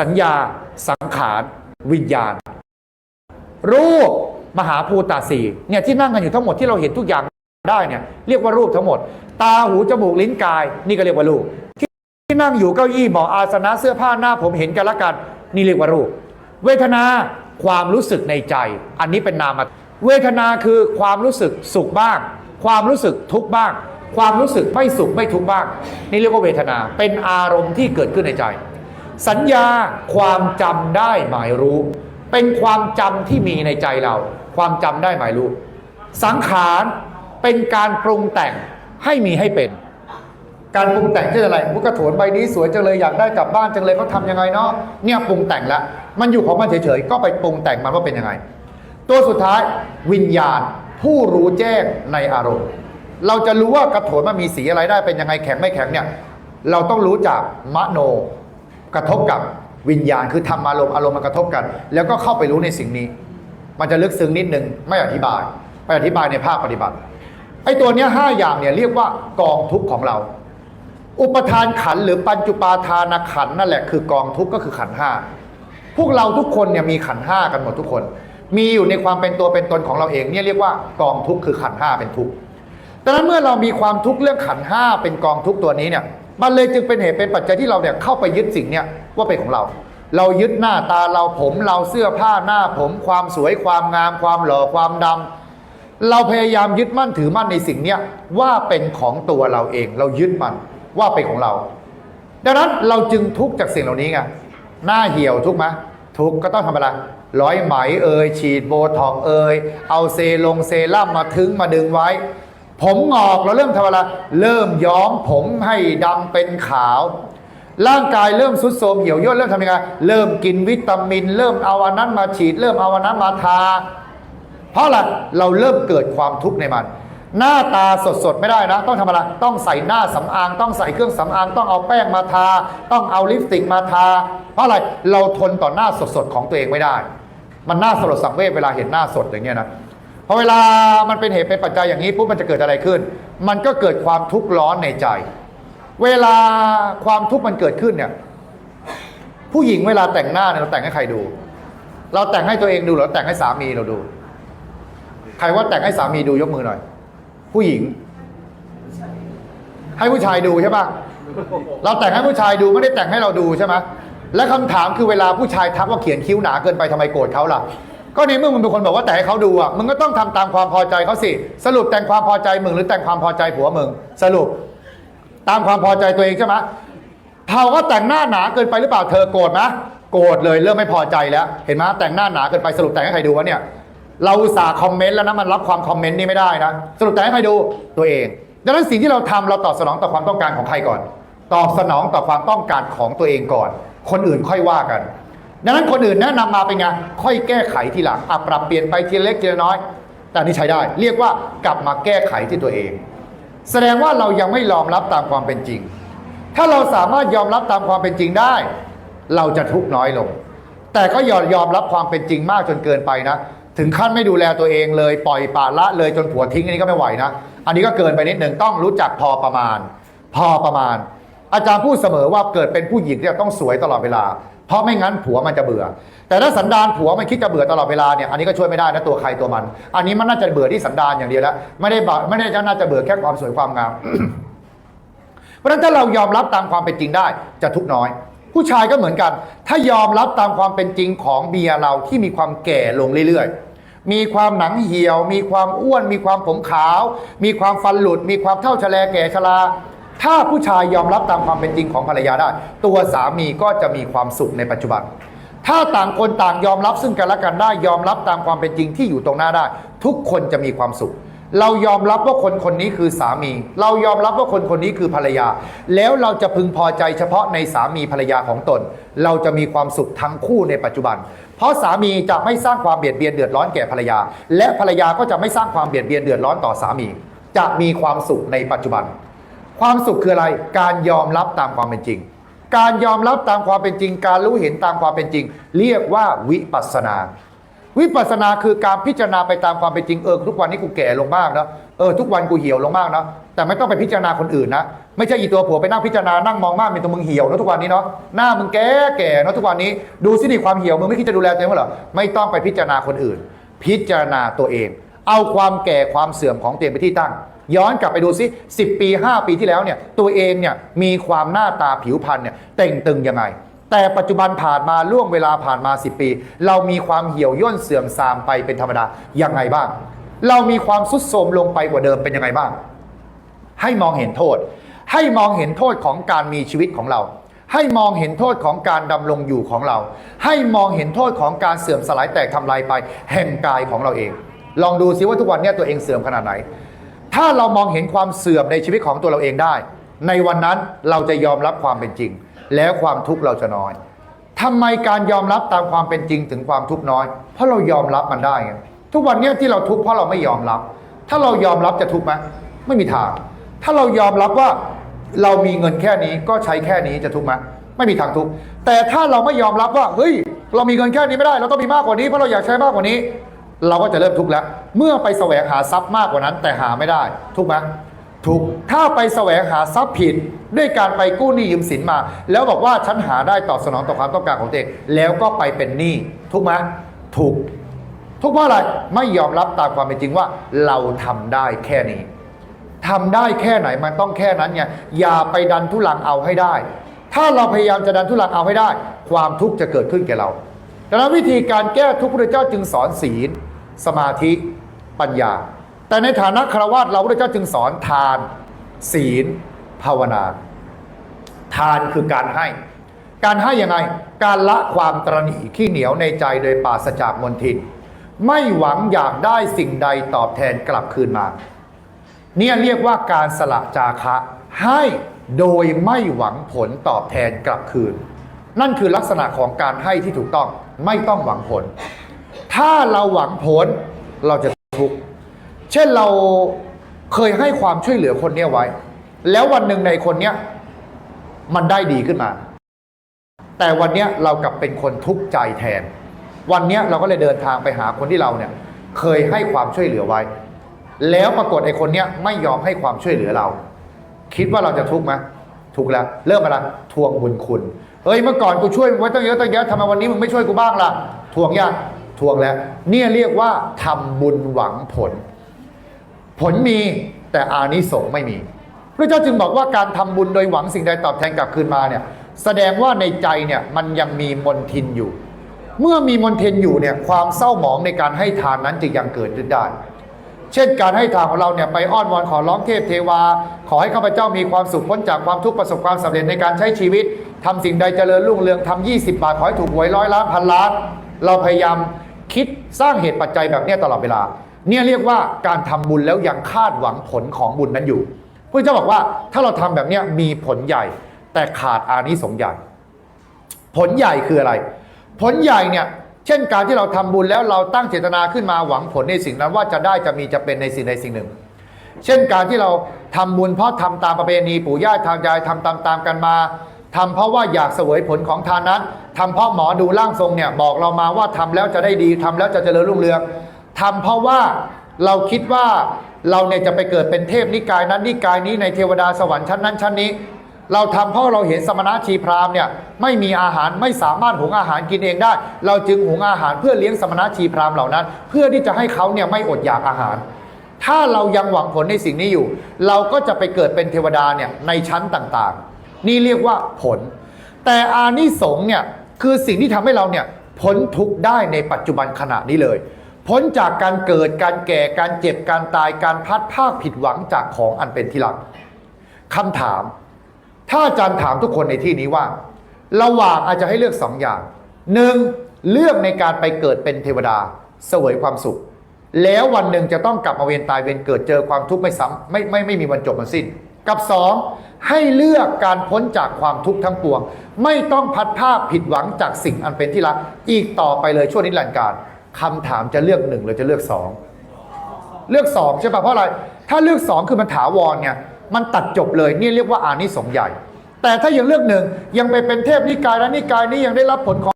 สัญญา สังขาร วิญญาณ รูปมหาภูตาสีเนี่ยที่นั่งกันอยู่ทั้งหมดที่เราเห็นทุกอย่างได้เนี่ยเรียกว่ารูปทั้งหมด ตาหูจมูกลิ้นกาย นี่ก็เรียกว่ารูปที่ที่นั่งอยู่เก้าอี้เบาะอาสนะเสื้อผ้าหน้าผมเห็นกันละกัน นี่เรียกว่ารูป เวทนาความรู้สึกในใจ อันนี้เป็นนามธรรมเวทนาคือความรู้สึกสุขบ้าง ความรู้สึกทุกข์บ้าง ความรู้สึกไม่สุขไม่ทุกข์บ้าง นี่เรียกว่าเวทนาเป็นอารมณ์ที่เกิดขึ้นในใจ สัญญาความจำได้หมายรู้ เป็นความจำที่มีในใจเรา ความจำได้หมายรู้ สังขารเป็นการปรุงแต่งให้มีให้เป็น การปรุงแต่งเช่นอะไรมุกกระโถนใบนี้สวยจังเลยอยากได้กลับบ้านจังเลยเขาทำยังไงเนาะเนี่ยปรุงแต่งล้วมันอยู่ของมันเฉยๆก็ไปปรุงแต่งมันว่าเป็นยังไง ตัวสุดท้ายวิญญาณผู้รู้แจ้งในอารมณ์ เราจะรู้ว่ากระโถนมันมีสีอะไรได้เป็นยังไงแข็งไม่แข็งเนี่ยเราต้องรู้จากมโน กระทบกับวิญญาณคือทำอารมณ์อารมณ์มันกระทบกัน แล้วก็เข้าไปรู้ในสิ่งนี้ มันจะลึกซึ้งนิดนึงไม่อธิบาย ไปอธิบายในภาคปฏิบัติไอ้ตัวเนี้ยห้าอย่างเนี่ยเรียกว่ากองทุกข์ของเรา อุปทานขันหรือปัญจุปาทานขันนั่นแหละคือกองทุกข์ก็คือขันห้าพวกเราทุกคนเนี่ยมีขันห้ากันหมดทุกคน มีอยู่ในความเป็นตัวเป็นตนของเราเองเนี่ยเรียกว่ากองทุกข์คือขันห้าเป็นทุกข์ดังนั้นเมื่อเรามีความทุกข์เรื่องขันห้าเป็นกองทุกข์ตัวนี้เนี่ย มันเลยจึงเป็นเหตุเป็นปัจจัยที่เราเนี่ยเข้าไปยึดสิ่งเนี่ยว่าเป็นของเรา เรายึดหน้าตาเราผมเราเสื้อผ้าหน้าผมความสวยความงาม ความหล่อความดำเราพยายามยึดมั่นถือมั่นในสิ่งเนี้ยว่าเป็นของตัวเราเอง เรายึดมันว่าเป็นของเรา ดังนั้นเราจึงทุกข์จากสิ่งเหล่านี้ไงหน้าเหี่ยวทุกข์ไหมทุกข์ก็ต้องทำอะไรร้อยไหมเอ่ยฉีดโบท็อกเอ่ยเอาเซลงเซรั่มมาทึงมาดึงไว้ ผมงอกเราเริ่มทำอะไรเริ่มย้อมผมให้ดำเป็นขาว ร่างกายเริ่มสุดโทรมเหี่ยวย่นเริ่มทำยังไงเริ่มกินวิตามิน เริ่มเอาอันนั้นมาฉีด เริ่มเอาอันนั้นมาทา เพราะอะไรเราเริ่มเกิดความทุกข์ในมัน หน้าตาสดๆไม่ได้นะ ต้องทำอะไรต้องใส่หน้าสำอาง ต้องใส่เครื่องสำอาง ต้องเอาแป้งมาทา ต้องเอาลิปสติกมาทา เพราะอะไรเราทนต่อหน้าสดๆของตัวเองไม่ได้ มันน่าสลดสังเวชเวลาเห็นหน้าสดอย่างเงี้ยนะ อเวลามันเป็นเหตุเป็นปัจจัยอย่างนี้ปุ๊บมันจะเกิดอะไรขึ้น มันก็เกิดความทุกข์ร้อนในใจ เวลาความทุกข์มันเกิดขึ้นเนี่ยผู้หญิงเวลาแต่งหน้าเนี่ยเราแต่งให้ใครดู เราแต่งให้ตัวเองดูหรือเราแต่งให้สามีเราดู ใครว่าแต่งให้สามีดูยกมือหน่อย ผู้หญิง ให้ผู้ชายดูใช่ปะเราแต่งให้ผู้ชายดูไม่ได้แต่งให้เราดูใช่ไหมและคำถามคือเวลาผู้ชายทักว่าเขียนคิ้วหนาเกินไปทำไมโกรธเขาล่ะ ก็ในเมื่อมึงเป็นคนบอกว่าแต่ให้เขาดูอะมึงก็ต้องทำตามความพอใจเขาสิ สรุปแต่งความพอใจมึงหรือแต่งความพอใจผัวมึง สรุป ตามความพอใจตัวเองใช่ไหมเท่าก็แต่งหน้าหนาเกินไปหรือเปล่าเธอโกรธไหมโกรธเลยเริ่มไม่พอใจแล้ว เห็นไหมแต่งหน้าหนาเกินไปสรุปแต่งให้ใครดูวะเนี่ย เราอุตส่าห์คอมเมนต์แล้วนะมันรับความคอมเมนต์นี่ไม่ได้นะสรุปแต่งให้ใครดูตัวเอง ดังนั้นสิ่งที่เราทำเราตอบสนองต่อความต้องการของใครก่อน ตอบสนองต่อความต้องการของตัวเองก่อน คนอื่นค่อยว่ากัน ดังนั้นคนอื่นแนะนำมาเป็นไงค่อยแก้ไขทีหลังอะปรับเปลี่ยนไปทีเล็กทีละน้อย แต่นนี่ใช้ได้ เรียกว่ากลับมาแก้ไขที่ตัวเอง แสดงว่าเรายังไม่ยอมรับตามความเป็นจริง ถ้าเราสามารถยอมรับตามความเป็นจริงได้ เราจะทุกข์น้อยลง แต่ก็ยอมยอมรับความเป็นจริงมากจนเกินไปนะ ถึงขั้นไม่ดูแลตัวเองเลยปล่อยปละละเลยจนผัวทิ้งอันนี้ก็ไม่ไหวนะ อันนี้ก็เกินไปนิดหนึ่งต้องรู้จักพอประมาณ พอประมาณอาจารย์พูดเสมอว่าเกิดเป็นผู้หญิงเนี่ยต้องสวยตลอดเวลา เพราะไม่งั้นผัวมันจะเบื่อ แต่ถ้าสันดานผัวมันคิดจะเบื่อตลอดเวลาเนี่ยอันนี้ก็ช่วยไม่ได้นะตัวใครตัวมัน อันนี้มันน่าจะเบื่อที่สันดานอย่างเดียวแล้วไม่ได้บไม่ได้จะน่าจะเบื่อแค่ความสวยความงามเพราะฉะนั้นถ้าเรายอมรับตามความเป็นจริงได้จะทุกน้อย ผู้ชายก็เหมือนกัน ถ้ายอมรับตามความเป็นจริงของเมียเราที่มีความแก่ลงเรื่อยๆ มีความหนังเหี่ยว มีความอ้วน มีความผมขาว มีความฟันหลุด มีความเท่าชะแลแก่ชรา ถ้าผู้ชายยอมรับตามความเป็นจริงของภรรยาได้ ตัวสามีก็จะมีความสุขในปัจจุบัน ถ้าต่างคนต่างยอมรับซึ่งกันและกันได้ยอมรับตามความเป็นจริงที่อยู่ตรงหน้าได้ ทุกคนจะมีความสุข เรายอมรับว่าคนคนนี้คือสามี เรายอมรับว่าคนคนนี้คือภรรยา แล้วเราจะพึงพอใจเฉพาะในสามีภรรยาของตน เราจะมีความสุขทั้งคู่ในปัจจุบันเพราะสามีจะไม่สร้างความเบียดเบียนเดือดร้อนแก่ภรรยา และภรรยาก็จะไม่สร้างความเบียดเบียนเดือดร้อนต่อสามี จะมีความสุขในปัจจุบัน ความสุขคืออะไร การยอมรับตามความเป็นจริง การยอมรับตามความเป็นจริง การรู้เห็นตามความเป็นจริง เรียกว่าวิปัสสนา วิปัสสนาคือการพิจารณาไปตามความเป็นจริงเออทุกวันนี้กูแก่ลงมากนะเออทุกวันกูเหี่ยวลงมากนะแต่ไม่ต้องไปพิจารณาคนอื่นนะไม่ใช่อีตัวผัวไปนั่งพิจารณานั่งมองมากเป็นตัวมึงเหี่ยวเนะทุกวันนี้เนาะหน้ามึงแก่แก่เนะทุกวันนี้ดูสิดิความเหี่ยวมึงไม่คิดจะดูแลตัวเองเหรอไม่ต้องไปพิจารณาคนอื่น พิจารณาตัวเอง เอาความแก่ความเสื่อมของตัวเองไปที่ตั้ง ย้อนกลับไปดูสิ10 ปี 5 ปีที่แล้วเนี่ยตัวเองเนี่ยมีความหน้าตาผิวพรรณเนี่ยเต่งตึงยังไง แต่ปัจจุบันผ่านมาล่วงเวลาผ่านมา 10 ปี เรามีความเหี่ยวย่นเสื่อมทรามไปเป็นธรรมดายังไงบ้าง เรามีความสุดโทรมลงไปกว่าเดิมเป็นยังไงบ้าง ให้มองเห็นโทษ ให้มองเห็นโทษของการมีชีวิตของเราให้มองเห็นโทษของการดำรงอยู่ของเรา ให้มองเห็นโทษของการเสื่อมสลายแตกทำลายไป แห่งกายของเราเอง ลองดูซิว่าทุกวันเนี้ตัวเองเสื่อมขนาดไหน ถ้าเรามองเห็นความเสื่อมในชีวิตของตัวเราเองได้ ในวันนั้นเราจะยอมรับความเป็นจริง แล้วความทุกข์เราจะน้อยทำไมการยอมรับตามความเป็นจริงถึงความทุกข์น้อย เพราะเรายอมรับมันได้ไงทุกวันนี้ที่เราทุกข์เพราะเราไม่ยอมรับ ถ้าเรายอมรับจะทุกข์ไหมไม่มีทาง ถ้าเรายอมรับว่าเรามีเงินแค่นี้ก็ใช้แค่นี้จะทุกข์ไหมไม่มีทางทุกข์แต่ถ้าเราไม่ยอมรับว่าเฮ้ย เรามีเงินแค่นี้ไม่ได้ เราต้องมีมากกว่านี้เพราะเราอยากใช้มากกว่านี้ เราก็จะเริ่มทุกข์แล้ว เมื่อไปแสวงหาทรัพย์มากกว่านั้น แต่หาไม่ได้ ทุกข์ไหมทุกข์ถ้าไปแสวงหาทรัพย์ผิด ด้วยการไปกู้หนี้ยืมสินมา แล้วบอกว่าฉันหาได้ตอบสนองต่อความต้องการของตัวเองแล้วก็ไปเป็นหนี้ทุกข์ไหมทุกข์ทุกข์เพราะอะไรไม่ยอมรับตามความเป็นจริงว่า เราทำได้แค่นี้ทำได้แค่ไหนมันต้องแค่นั้นไงอย่าไปดันทุลังเอาให้ได้ ถ้าเราพยายามจะดันทุลังเอาให้ได้ ความทุกข์จะเกิดขึ้นแก่เราดังนั้นวิธีการแก้ทุกข์พระเจ้าจึงสอนศีล สมาธิปัญญา แต่ในฐานะคารวะเราพระเจ้าจึงสอนทาน ศีล ภาวนา ทานคือการให้ การให้ยังไง การละความตรณีขี้เหนียวในใจโดยปราศจากมนทิน ไม่หวังอยากได้สิ่งใดตอบแทนกลับคืนมา เนี่ยเรียกว่าการสละจาคะ ให้โดยไม่หวังผลตอบแทนกลับคืน นั่นคือลักษณะของการให้ที่ถูกต้องไม่ต้องหวังผล ถ้าเราหวังผลเราจะทุกข์เช่นเราเคยให้ความช่วยเหลือคนเนี้ยไว้ แล้ววันหนึ่งในคนเนี้ยมันได้ดีขึ้นมา แต่วันเนี้ยเรากลับเป็นคนทุกข์ใจแทน วันเนี้ยเราก็เลยเดินทางไปหาคนที่เราเนี่ยเคยให้ความช่วยเหลือไว้ แล้วปรากฏไอ้คนเนี้ยไม่ยอมให้ความช่วยเหลือเรา คิดว่าเราจะทุกข์ไหมทุกข์แล้ว เริ่มอะไรทวงบุญคุณเฮ้ยเมื่อก่อนกูช่วยไว้ตั้งเยอะตั้งแยะทำไมวันนี้มึงไม่ช่วยกูบ้างล่ะทวงยัง ทวงแล้ว เนี่ยเรียกว่าทำบุญหวังผล ผลมีแต่อานิสงส์ไม่มี พระเจ้าจึงบอกว่าการทำบุญโดยหวังสิ่งใดตอบแทนกลับคืนมาเนี่ยแสดงว่าในใจเนี่ยมันยังมีมนทินอยู่ เมื่อมีมนทินอยู่เนี่ยความเศร้าหมองในการให้ทานนั้นจึงยังเกิดขึ้นได้ เช่นการให้ทานของเราเนี่ยไปอ้อนวอนขอร้องเทพเทวา ขอให้ข้าพเจ้ามีความสุขพ้นจากความทุกข์ประสบความสำเร็จในการใช้ชีวิตทำสิ่งใดเจริญรุ่งเรืองทำ20 บาทขอให้ถูกหวยร้อยล้านพันล้าน เราพยายาม คิดสร้างเหตุปัจจัยแบบนี้ตลอดเวลา เนี่ยเรียกว่าการทำบุญแล้วยังคาดหวังผลของบุญนั้นอยู่พระเจ้าบอกว่าถ้าเราทำแบบนี้มีผลใหญ่ แต่ขาดอานิสงส์ใหญ่ ผลใหญ่คืออะไร ผลใหญ่เนี่ยเช่นการที่เราทำบุญแล้วเราตั้งเจตนาขึ้นมาหวังผลในสิ่งนั้นว่าจะได้จะมีจะเป็นในสิ่งใดสิ่งหนึ่ง เช่นการที่เราทำบุญเพราะทำตามประเพณีปู่ย่าทางยายทำตามๆกันมา ทำเพราะว่าอยากเสวยผลของทานนั้นทำเพราะหมอดูร่างทรงเนี่ยบอกเรามาว่าทำแล้วจะได้ดีทำแล้วจะเจริญรุ่งเรืองทำเพราะว่าเราคิดว่าเราเนี่ยจะไปเกิดเป็นเทพนิกายนั้นนิกายนี้ในเทวดาสวรรค์ชั้นนั้นชั้นนี้ เราทำเพราะเราเห็นสมณะชีพราหมณ์เนี่ยไม่มีอาหารไม่สามารถหุงอาหารกินเองได้ เราจึงหุงอาหารเพื่อเลี้ยงสมณะชีพราหมณ์เหล่านั้น เพื่อที่จะให้เขาเนี่ยไม่อดอยากอาหาร ถ้าเรายังหวังผลในสิ่งนี้อยู่ เราก็จะไปเกิดเป็นเทวดาเนี่ยในชั้นต่างๆ นี่เรียกว่าผล แต่อานิสงส์เนี่ยคือสิ่งที่ทำให้เราเนี่ยพ้นทุกข์ได้ในปัจจุบันขณะนี้เลย พ้นจากการเกิดการแก่การเจ็บการตายการพัดพรากผิดหวังจากของอันเป็นที่รักคำถาม ถ้าอาจารย์ถามทุกคนในที่นี้ว่า ระหว่างอาจจะให้เลือกสองอย่างหนึ่งเลือกในการไปเกิดเป็นเทวดา เสวยความสุข แล้ววันหนึ่งจะต้องกลับมาเวียนตายเวียนเกิดเจอความทุกข์ไม่ซ้ำไม่ไม่ไม่มีวันจบมันสิ้น กับสอง ให้เลือกการพ้นจากความทุกข์ทั้งปวง ไม่ต้องพัดภาพผิดหวังจากสิ่งอันเป็นที่รัก อีกต่อไปเลยช่วงนิรันดร์การคำถามจะเลือกหนึ่งหรือจะเลือกสองเลือกสองใช่ปะเพราะอะไร ถ้าเลือกสองคือมันถาวรไงมันตัดจบเลยนี่เรียกว่าอานิสงส์ใหญ่ แต่ถ้ายังเลือกหนึ่งยังไปเป็นเทพนิกายและนิกายนี้ยังได้รับผลของ